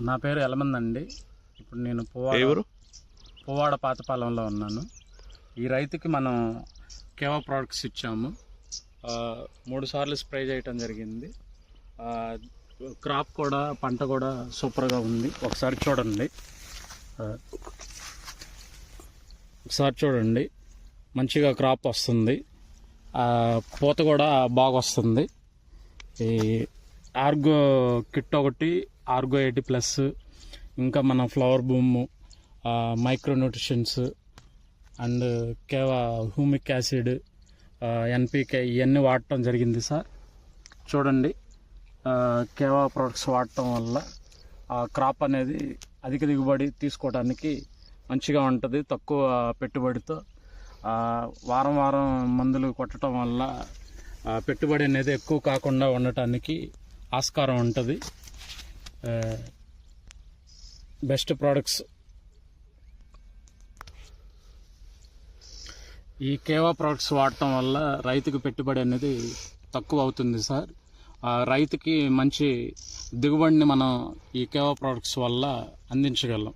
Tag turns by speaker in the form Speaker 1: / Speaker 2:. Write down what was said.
Speaker 1: నా పేరు ఎలమంది అండి ఇప్పుడు నేను పువ్వాడ పువ్వాడ పాతపాలెంలో ఉన్నాను. ఈ రైతుకి మనం కేవా ప్రోడక్ట్స్ ఇచ్చాము. మూడు సార్లు స్ప్రే చేయటం జరిగింది. క్రాప్ కూడా పంట కూడా సూపర్గా ఉంది. ఒకసారి చూడండి. ఒకసారి చూడండి. మంచిగా క్రాప్ వస్తుంది. పూత కూడా బాగా వస్తుంది ఈ ఆర్గో కిట్ ఒకటి ఆర్గో ఎయిటీ ప్లస్ ఇంకా మన flower boom micro nutritions and కేవా humic acid NPK ఇవన్నీ వాడటం జరిగింది సార్. చూడండి కేవా ప్రొడక్ట్స్ వాడటం వల్ల క్రాప్ అనేది అధిక దిగుబడి తీసుకోవడానికి మంచిగా ఉంటుంది తక్కువ పెట్టుబడితో. వారం వారం మందులు కొట్టడం వల్ల పెట్టుబడి అనేది ఎక్కువ కాకుండా ఉండటానికి ఆస్కారం ఉంటుంది. Best products. ఈ కేవా ప్రోడక్ట్స్ వాడటం వల్ల రైతుకు పెట్టుబడి అనేది తక్కువ అవుతుంది సార్. ఆ రైతుకి మంచి దిగుబడిని మనం ఈ కేవా ప్రోడక్ట్స్ వల్ల అందించగలం.